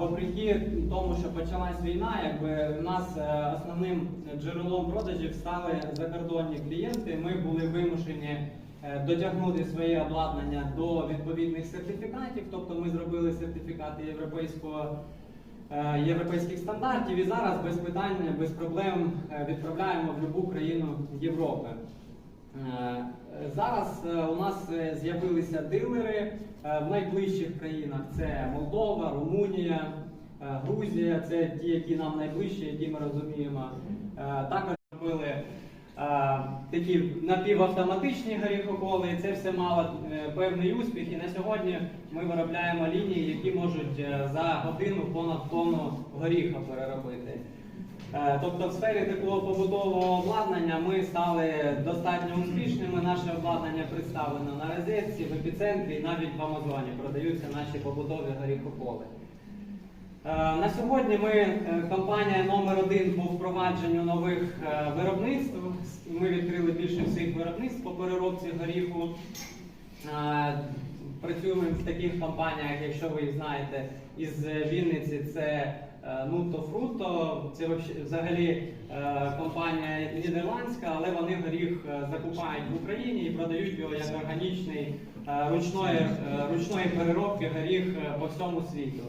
вопреки тому, що почалась війна, якби у нас е, основним джерелом продажів стали закордонні клієнти. Ми були вимушені е, дотягнути своє обладнання до відповідних сертифікатів. Тобто ми зробили сертифікати європейського. е, Європейських стандартів і зараз без питань, без проблем відправляємо в будь-яку країну Європи. Е, Зараз е, у нас е, з'явилися дилери в найближчих країнах: це Молдова, Румунія, Грузія. Це ті, які нам найближчі, які ми розуміємо. Також робили такі напівавтоматичні горіхоколи. Це все мало певний успіх. І на сьогодні ми виробляємо лінії, які можуть за годину понад тонну горіха переробити. Е, Тобто в сфері такого побутового обладнання ми стали достатньо успішними. Наше обладнання представлено на розетці, в епіцентрі і навіть в Амазоні продаються наші побутові горіхополи. Е, На сьогодні ми е, компанія номер один по впровадженню нових виробництв. Ми відкрили більше всіх виробництв по переробці горіху. Е, Працюємо в таких компаніях, якщо ви їх знаєте, із Вінниці це Нуто Нутто Фруто. Це взагалі е, компанія нідерландська, але вони горіх е, закупають в Україні і продають його як органічний е, ручної, е, ручної переробки горіх е, по всьому світу.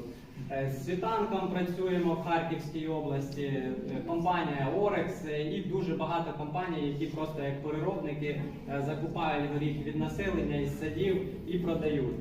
Е, З світанком працюємо в Харківській області, е, компанія Ореx е, і дуже багато компаній, які просто як переробники е, закупають горіх від населення із садів і продають.